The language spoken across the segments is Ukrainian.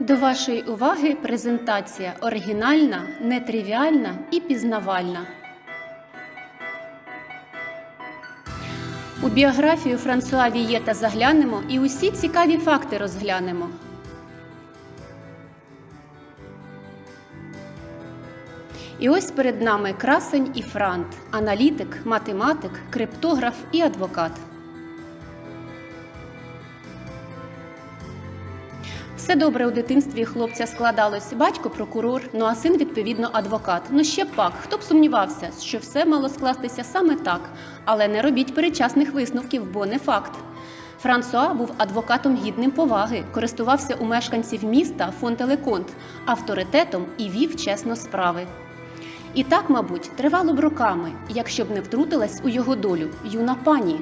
До вашої уваги презентація оригінальна, нетривіальна і пізнавальна. У біографію Франсуа Вієта заглянемо і усі цікаві факти розглянемо. І ось перед нами красень і франт, аналітик, математик, криптограф і адвокат. Все добре у дитинстві хлопця складалось. Батько прокурор, ну а син, відповідно, адвокат. Ну ще пак, хто б сумнівався, що все мало скластися саме так, але не робіть перечасних висновків, бо не факт. Франсуа був адвокатом гідним поваги, користувався у мешканців міста Фонтелеконт авторитетом і вів чесно справи. І так, мабуть, тривало б роками, якщо б не втрутилась у його долю юна пані.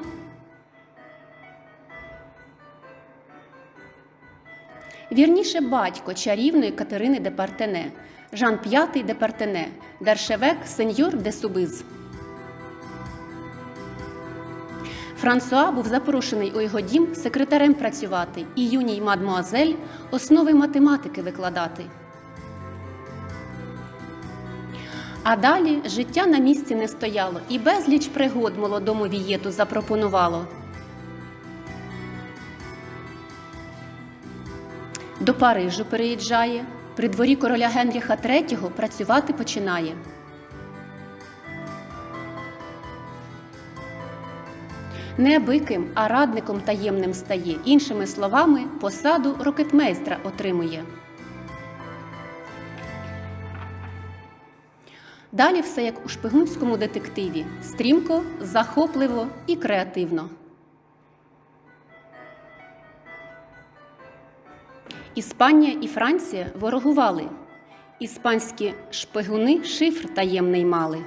Вірніше батько чарівної Катерини де Партене, Жан П'ятий де Партене, Дершевек сеньор де Субиз. Франсуа був запрошений у його дім секретарем працювати і юній мадмуазель основи математики викладати. А далі життя на місці не стояло і безліч пригод молодому вієту запропонувало. До Парижу переїжджає, при дворі короля Генріха III працювати починає. Не биким, а радником таємним стає. Іншими словами, посаду рокетмейстра отримує. Далі все як у шпигунському детективі: стрімко, захопливо і креативно. Іспанія і Франція ворогували. Іспанські шпигуни шифр таємний мали.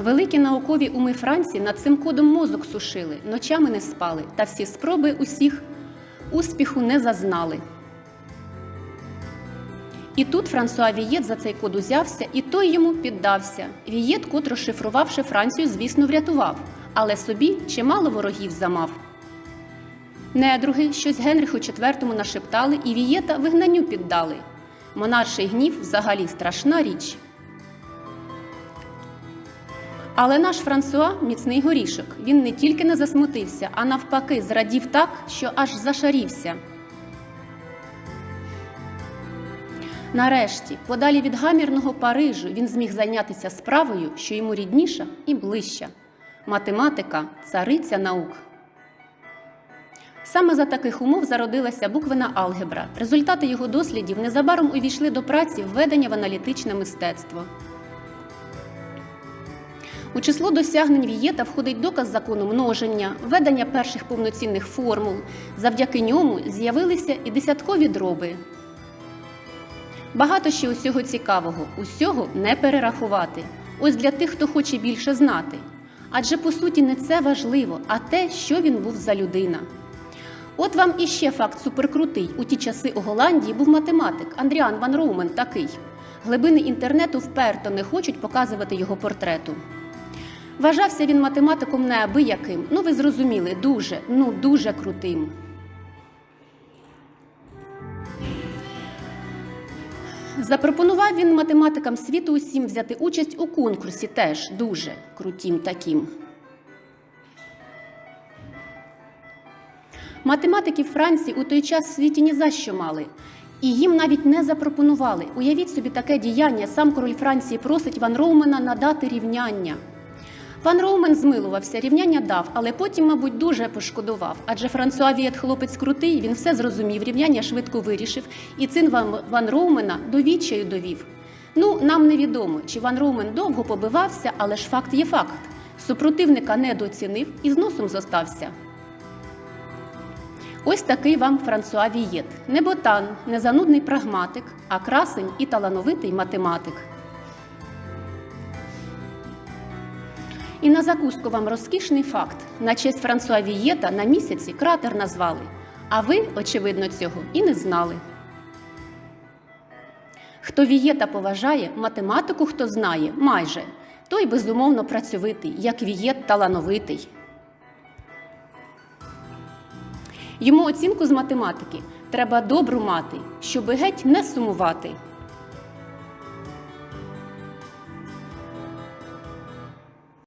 Великі наукові уми Франції над цим кодом мозок сушили, ночами не спали, та всі спроби усіх успіху не зазнали. І тут Франсуа Вієт за цей код узявся, і той йому піддався. Вієт, код розшифрувавши Францію, звісно, врятував, але собі чимало ворогів замав. Недруги щось Генриху IV нашептали і Вієта вигнанню піддали. Монарший гнів взагалі страшна річ. Але наш Франсуа міцний горішок. Він не тільки не засмутився, а навпаки, зрадів так, що аж зашарівся. Нарешті, подалі від гамірного Парижу, він зміг зайнятися справою, що йому рідніша і ближча математика, цариця наук. Саме за таких умов зародилася буквена алгебра. Результати його дослідів незабаром увійшли до праці введення в аналітичне мистецтво. У число досягнень Вієта входить доказ закону множення, введення перших повноцінних формул. Завдяки ньому з'явилися і десяткові дроби. Багато ще усього цікавого, усього не перерахувати. Ось для тих, хто хоче більше знати. Адже по суті не це важливо, а те, що він був за людина. От вам іще факт суперкрутий. У ті часи у Голландії був математик Андріан Ван Роумен такий. Глибини інтернету вперто не хочуть показувати його портрету. Вважався він математиком неабияким, ну ви зрозуміли, дуже, ну дуже крутим. Запропонував він математикам світу усім взяти участь у конкурсі теж дуже крутім таким. Математики Франції у той час в світі ні за що мали. І їм навіть не запропонували. Уявіть собі таке діяння. Сам король Франції просить Ван Роумена надати рівняння. Пан Роумен змилувався, рівняння дав, але потім, мабуть, дуже пошкодував. Адже Франсуа Вієт хлопець крутий, він все зрозумів, рівняння швидко вирішив, і цин Ван, Ван Роумена до відчаю довів. Ну, нам невідомо, чи Ван Роумен довго побивався, але ж факт є факт. Супротивника недооцінив і з носом зостався. Ось такий вам Франсуа Вієт. Не ботан, не занудний прагматик, а красень і талановитий математик. І на закуску вам розкішний факт: на честь Франсуа Вієта на місяці кратер назвали. А ви, очевидно, цього і не знали. Хто Вієта поважає, математику хто знає, майже, той безумовно працьовитий, як Вієт талановитий. Йому оцінку з математики треба добру мати, щоби геть не сумувати.